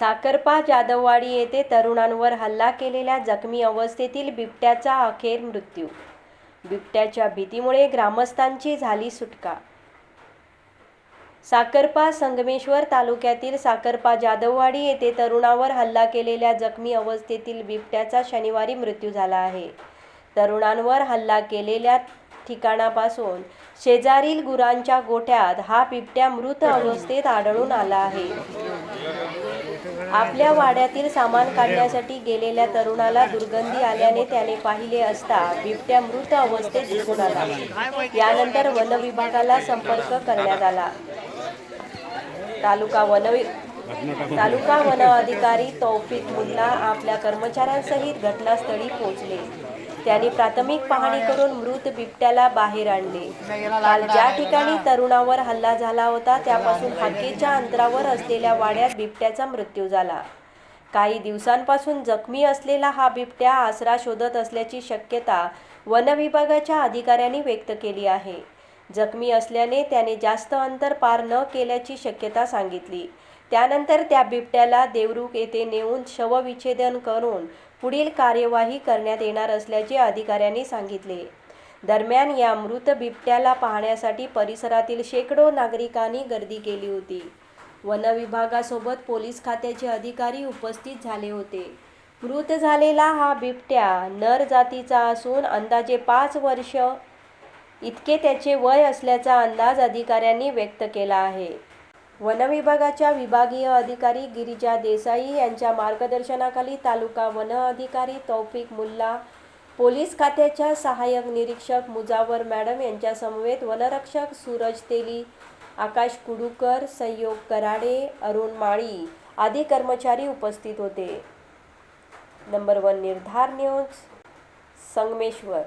साखरपा जाधववाडी येथे तरुणांवर हल्ला केलेल्या जखमी अवस्थेतील बिबट्याचा अखेर मृत्यू. बिबट्याच्या भीतीमुळे ग्रामस्थांची झाली सुटका. साखरपा संगमेश्वर तालुक्यातील साखरपा जाधववाडी येथे तरुणावर हल्ला केलेल्या जखमी अवस्थेतील बिबट्याचा शनिवारी मृत्यू झाला आहे. तरुणांवर हल्ला केलेल्या ठिकाणापासून शेजारील गुरांच्या गोठ्यात हा बिबट्या मृत अवस्थेत आढळून आला आहे. आपल्या वाड्यातील सामान काढण्यासाठी गेलेल्या तरुणाला दुर्गंधी आल्याने त्याने पाहिले असता बिबट्या मृत अवस्थेत दिसून आला. यानंतर वन विभागाला संपर्क करण्यात आला. तालुका वन तालुका वन अधिकारी तौफिक मुन्ना आपल्या कर्मचाऱ्यांसहित घटनास्थळी पोहोचले. त्यांनी प्राथमिक पाहणी करून मृत बिबट्याला बाहेर आणले. काल ज्या ठिकाणी तरुणावर हल्ला झाला होता त्यापासून हाकेच्या अंतरावर असलेल्या वाड्यात बिबट्याचा मृत्यू झाला. काही दिवसांपासून जखमी असलेला हा बिबट्या आसरा शोधत असल्याची शक्यता वन विभागाच्या अधिकाऱ्यांनी व्यक्त केली आहे. जखमी असल्याने त्याने जास्त अंतर पार न केल्याची शक्यता सांगितली. त्यानंतर त्या बिबट्याला देवरुख येथे नेऊन शवविच्छेदन करून पुढील कार्यवाही करण्यात येणार असल्याचे अधिकाऱ्यांनी सांगितले. दरम्यान या मृत बिबट्याला पाहण्यासाठी परिसरातील शेकडो नागरिकांनी गर्दी केली होती. वन विभागासोबत पोलीस खात्याचे अधिकारी उपस्थित झाले होते. मृत झालेला हा बिबट्या नर जातीचा असून अंदाजे पाच वर्ष इतके त्याचे वय असल्याचा अंदाज अधिकाऱ्यांनी व्यक्त केला आहे. वनविभागाच्या विभागीय अधिकारी गिरिजा देसाई यांच्या मार्गदर्शनाखाली तालुका वन अधिकारी तौफिक मुल्ला पोलीस खात्याच्या सहाय्यक निरीक्षक मुजावर मॅडम यांच्या समवेत वनरक्षक सूरज तेली आकाश कुडूकर संयोग कराडे अरुण माळी आदी कर्मचारी उपस्थित होते. नंबर वन निर्धार न्यूज संगमेश्वर.